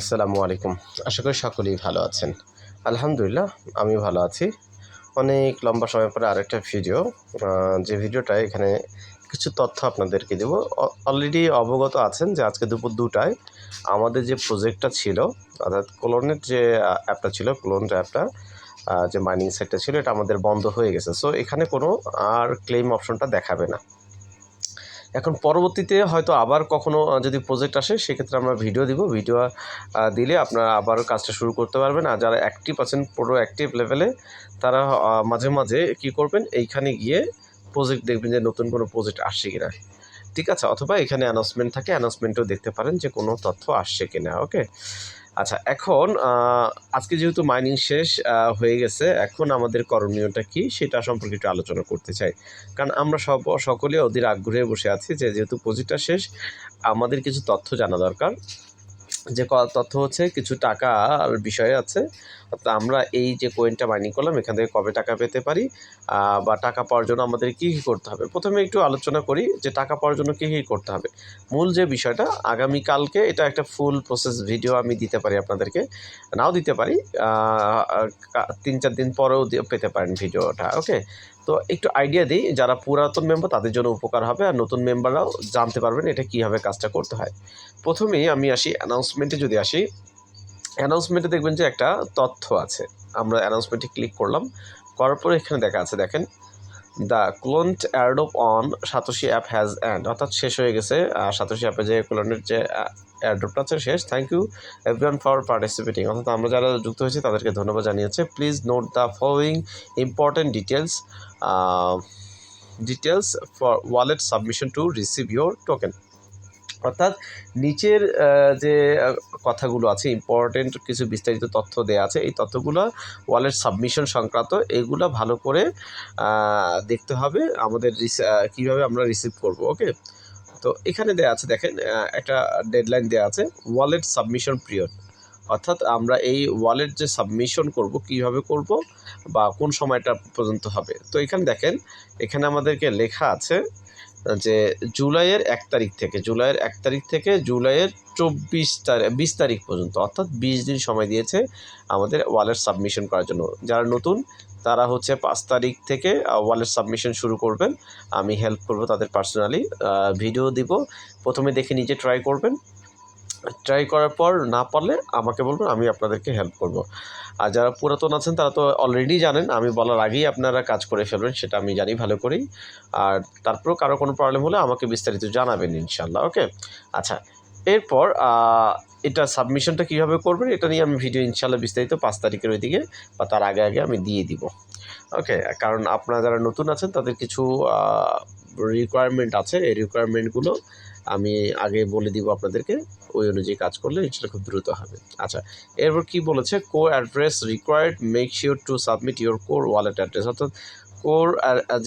আসসালামু আলাইকুম। আশা করি সকলেই ভালো আছেন। আলহামদুলিল্লাহ, আমি ভালো আছি। অনেক লম্বা সময় পরে আরেকটা ভিডিও। যে ভিডিওটা এখানে কিছু তথ্য আপনাদেরকে দেব। অলরেডি অবগত আছেন যে আজকে দুপুর দুটায় আমাদের যে প্রজেক্টটা ছিল, অর্থাৎ ক্লোনের যে অ্যাপটা ছিল ক্লোন অ্যাপটা যে মাইনিং সাইটটা ছিল, এটা আমাদের বন্ধ হয়ে গেছে। সো এখানে কোনো আর ক্লেম অপশনটা দেখাবে না। এখন পরবর্তীতে হয়তো আবার কখনো যদি প্রজেক্ট আসে, সেক্ষেত্রে আমরা ভিডিও দিব। ভিডিও দিলে আপনারা আবার কাজটা শুরু করতে পারবেন। আর যারা অ্যাক্টিভ আছেন পুরো অ্যাক্টিভ লেভেলে তারা মাঝে মাঝে কি করবেন, এইখানে গিয়ে প্রজেক্ট দেখবেন যে নতুন কোনো প্রজেক্ট আসছে কিনা। ঠিক আছে? অথবা এখানে অ্যানাউন্সমেন্ট থাকে অ্যানাউন্সমেন্টও দেখতে পারেন যে কোনো তথ্য আসছে কিনা ওকে আচ্ছা এখন আজকে যেহেতু মাইনিং শেষ হয়ে গেছে, এখন আমাদের করণীয়টা কি সেটা সম্পর্কে একটু আলোচনা করতে চাই। কারণ আমরা সব, সকলে অধীর আগ্রহে বসে আছি যে যেহেতু প্রজেক্টটা শেষ, আমাদের কিছু তথ্য জানা দরকার। যে তথ্য হচ্ছে কিছু টাকার বিষয়ে আছে। অর্থাৎ আমরা এই যে কয়েনটা মাইনিং করলাম, এখান থেকে কবে টাকা পেতে পারি বা টাকা পাওয়ার জন্য আমাদের কী কী করতে হবে? প্রথমে একটু আলোচনা করি যে টাকা পাওয়ার জন্য কী কী করতে হবে। মূল যে বিষয়টা, আগামীকালকে এটা একটা ফুল প্রসেস ভিডিও আমি দিতে পারি আপনাদেরকে। নাও দিতে পারি তিন চার দিন পরেও পেতে পারেন ভিডিওটা ওকে তো একটু আইডিয়া দিই, যারা পুরাতন মেম্বার তাদের জন্য উপকার হবে আর নতুন মেম্বাররাও জানতে পারবেন এটা কীভাবে কাজটা করতে হয়। প্রথমেই আমি আসি অ্যানাউন্সমেন্টে যদি আসি অ্যানাউন্সমেন্টে দেখবেন যে একটা তথ্য আছে। আমরা অ্যানাউন্সমেন্টে ক্লিক করলাম, করার পরে এখানে দেখা আছে, দেখেন the clone adopt on Satoshi app has and অর্থাৎ শেষ হয়ে গেছে সাতোশি অ্যাপে যে ক্লোনের যে অ্যাডোপটা আছে, শেষ। Thank you everyone for participating অর্থাৎ আমরা যারা যুক্ত হয়েছি, তাদেরকে ধন্যবাদ জানিয়েছে। Please note the following important details details for wallet submission to receive your token অর্থাৎ নিচের যে কথাগুলো আছে ইম্পর্টেন্ট কিছু বিস্তারিত তথ্য দেওয়া আছে, এই তথ্যগুলো ওয়ালেট সাবমিশন সংক্রান্ত, এগুলো ভালো করে দেখতে হবে আমাদের কীভাবে আমরা রিসিভ করব ওকে তো এখানে দেওয়া আছে, দেখেন একটা ডেডলাইন দেওয়া আছে ওয়ালেট সাবমিশন পিরিয়ড অর্থাৎ আমরা এই ওয়ালেট যে সাবমিশন করব, কীভাবে করব বা কোন সময়টা পর্যন্ত হবে। তো এখানে দেখেন, এখানে আমাদেরকে লেখা আছে যে জুলাইয়ের এক তারিখ থেকে, জুলাইয়ের এক তারিখ থেকে জুলাইয়ের চব্বিশ তারিখ বিশ তারিখ পর্যন্ত, অর্থাৎ বিশ দিন সময় দিয়েছে আমাদের ওয়ালেট সাবমিশন করার জন্য। যারা নতুন, তারা হচ্ছে পাঁচ তারিখ থেকে ওয়ালেট সাবমিশন শুরু করবেন। আমি হেল্প করব তাদের পার্সোনালি ভিডিও দিব। প্রথমে দেখে নিজে ট্রাই করবেন। ট্রাই করার পর না পারলে আমাকে বলবেন, আমি আপনাদেরকে হেল্প করব। আর যারা পুরাতন আছেন, তারা তো অলরেডি জানেন, আমি বলার আগেই আপনারা কাজ করে ফেলবেন, সেটা আমি জানি, ভালো করেই। আর তারপরেও কারও কোনো প্রবলেম হলে আমাকে বিস্তারিত জানাবেন ইনশাল্লাহ ওকে আচ্ছা এরপর এটা সাবমিশনটা কীভাবে করবেন, এটা নিয়ে আমি ভিডিও ইনশাল্লাহ বিস্তারিত পাঁচ তারিখের ওই দিকে বা তার আগে আগে আমি দিয়ে দিব ওকে কারণ আপনারা যারা নতুন আছেন, তাদের কিছু রিকোয়ারমেন্ট আছে, এই রিকোয়ারমেন্টগুলো আমি আগে বলে দিব আপনাদেরকে, ওই অনুযায়ী কাজ করলে ইনশাল্লাহ খুব দ্রুত হবে। আচ্ছা এরপর কি বলেছে? Core address required make sure to submit your core wallet address অর্থাৎ কোর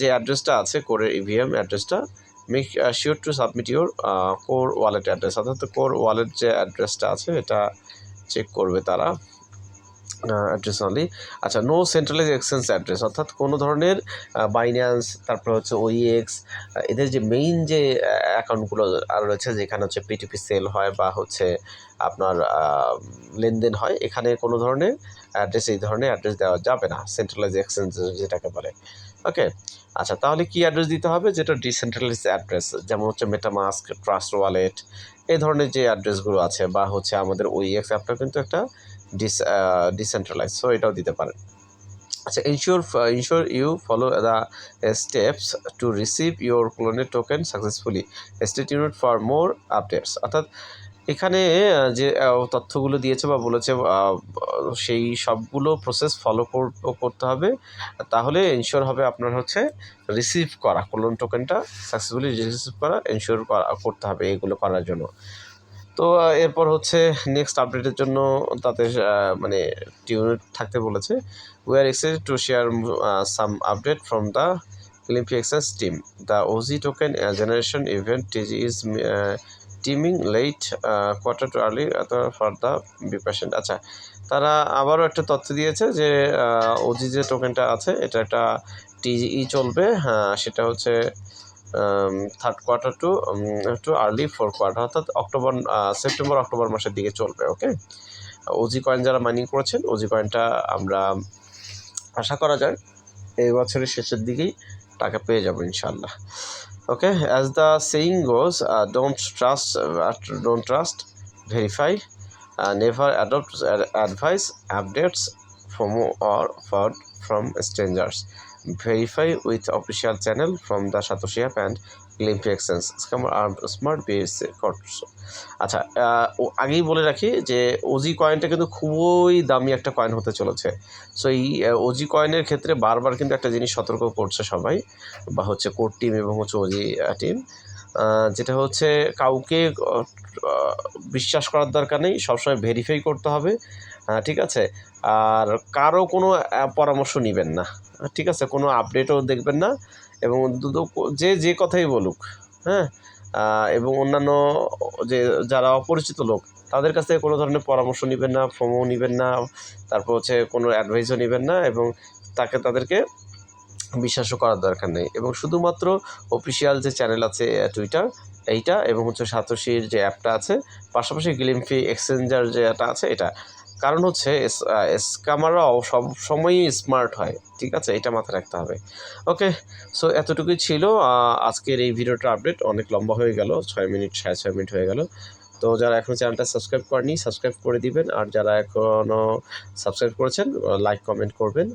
যে অ্যাড্রেসটা আছে কোরের ইভিএম অ্যাড্রেসটা make sure to submit your core wallet address অর্থাৎ কোর ওয়ালেট যে অ্যাড্রেসটা আছে, এটা চেক করবে তারা। অ্যাড্রেস অনলি আচ্ছা নো সেন্ট্রালাইজ এক্সচেঞ্জ অ্যাড্রেস অর্থাৎ কোনো ধরনের বাইন্যান্স তারপর হচ্ছে ওইএক্স এদের যে মেইন যে অ্যাকাউন্টগুলো আর রয়েছে, যেখানে হচ্ছে পিটিপি সেল হয় বা হচ্ছে আপনার লেনদেন হয়, এখানে কোনো ধরনের অ্যাড্রেস এই ধরনের অ্যাড্রেস দেওয়া যাবে না সেন্ট্রালাইজ এক্সচেঞ্জ যেটাকে বলে। ওকে আচ্ছা তাহলে কি অ্যাড্রেস দিতে হবে? যেটা ডিসেন্ট্রালাইজ অ্যাড্রেস যেমন হচ্ছে মেটামাস্ক ট্রাস্ট ওয়ালেট এই ধরনের যে অ্যাড্রেসগুলো আছে, বা হচ্ছে আমাদের ওইএক্স অ্যাপটা কিন্তু একটা ডিস ডিসেন্ট্রালাইজ সো এটাও দিতে পারেন। আচ্ছা ensure ensure you follow the steps to receive your ক্লোনের token successfully stay tuned for more updates অর্থাৎ, এখানে যে তথ্যগুলো দিয়েছে বা বলেছে সেই সবগুলো প্রসেস ফলো করতে হবে। তাহলে এনশিওর হবে আপনার হচ্ছে রিসিভ করা ক্লোন টোকেনটা সাকসেসফুলি রিসিভ করা এনশিওর করতে হবে এগুলো করার জন্য। তো এরপর হচ্ছে নেক্সট আপডেটের জন্য আহ, মানে টিউনিট থাকতে বলেছে we are excited to share some update from the Olympic Access team. The OZ token uh, generation event is uh, teaming late uh, quarter to early uh, for. আচ্ছা তারা আবারও একটা তথ্য দিয়েছে যে ওজি যে টোকেনটা আছে এটা একটা টিজিই চলবে হ্যাঁ সেটা হচ্ছে third quarter to to early four quarter অর্থাৎ অক্টোবর সেপ্টেম্বর অক্টোবর মাসের দিকে চলবে ওকে ওজি কয়েন যারা মাইনিং করেছেন ওজি কয়েনটা আমরা আশা করা যায় এই বছরের শেষের দিকেই টাকা পেয়ে যাব ইনশাল্লাহ okay as the saying goes don't trust don't trust verify never adopt advice updates from or for from strangers. Verify with official channel from the satoshi app and Glimpse Exchange scammer armed smart codes আচ্ছা আগেই বলে রাখি যে OG কয়েনটা কিন্তু খুবই দামি একটা কয়েন হতে চলেছে। সো এই ওজি কয়েনের ক্ষেত্রে বারবার কিন্তু একটা জিনিস সতর্ক করছে সবাই, বা হচ্ছে কোর টিম এবং হচ্ছে ওজি টিম যেটা হচ্ছে কাউকে বিশ্বাস করার দরকার নেই, সবসময় ভেরিফাই করতে হবে ঠিক আছে? আর কারও কোনো পরামর্শ নেবেন না, ঠিক আছে? কোনো আপডেটও দেখবেন না, এবং যে যে কথাই বলুক হ্যাঁ? এবং অন্যান্য যে, যারা অপরিচিত লোক, তাদের কাছ থেকে কোনো ধরনের পরামর্শ নেবেন না ফোমও নেবেন না, তারপর হচ্ছে কোনো অ্যাডভাইসও নেবেন না, এবং তাকে, তাদেরকে বিশ্বাসও করার দরকার নেই। এবং শুধুমাত্র অফিসিয়াল যে চ্যানেল আছে টুইটার এইটা এবং হচ্ছে সাতোশির যে অ্যাপটা আছে, পাশাপাশি গ্লিমফি এক্সচেঞ্জার যে যেটা আছে, এটা। কারণ হচ্ছে স্ক্যামাররাও সব সময়ই স্মার্ট হয়, ঠিক আছে? এটা মাথায় রাখতে হবে। ওকে সো এতটুকুই ছিল। আজকের এই ভিডিওটা আপডেট অনেক লম্বা হয়ে গেল, ছয় মিনিট, সাড়ে ছয় মিনিট হয়ে গেল। তো যারা এখনও চ্যানেলটা সাবস্ক্রাইব করেনি সাবস্ক্রাইব করে দিবেন। আর যারা এখনও সাবস্ক্রাইব করেছেন লাইক কমেন্ট করবেন।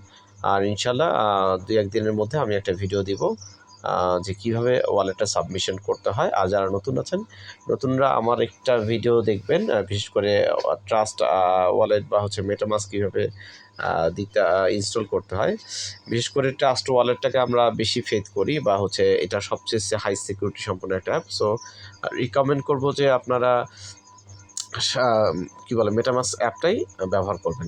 আর ইনশাল্লাহ দুই একদিনের মধ্যে আমি একটা ভিডিও দিব যে কীভাবে ওয়ালেটটা সাবমিশন করতে হয়। আর যারা নতুন আছেন, নতুনরা আমার একটা ভিডিও দেখবেন বিশেষ করে ট্রাস্ট ওয়ালেট বা হচ্ছে মেটামাস কীভাবে দিতে ইনস্টল করতে হয়। বিশেষ করে ট্রাস্ট ওয়ালেটটাকে আমরা বেশি ফেথ করি বা হচ্ছে এটা সবচেয়ে হাই সিকিউরিটি সম্পন্ন একটা অ্যাপ সো রিকমেন্ড করব যে আপনারা কি বলে মেটামাস অ্যাপটাই ব্যবহার করবেন।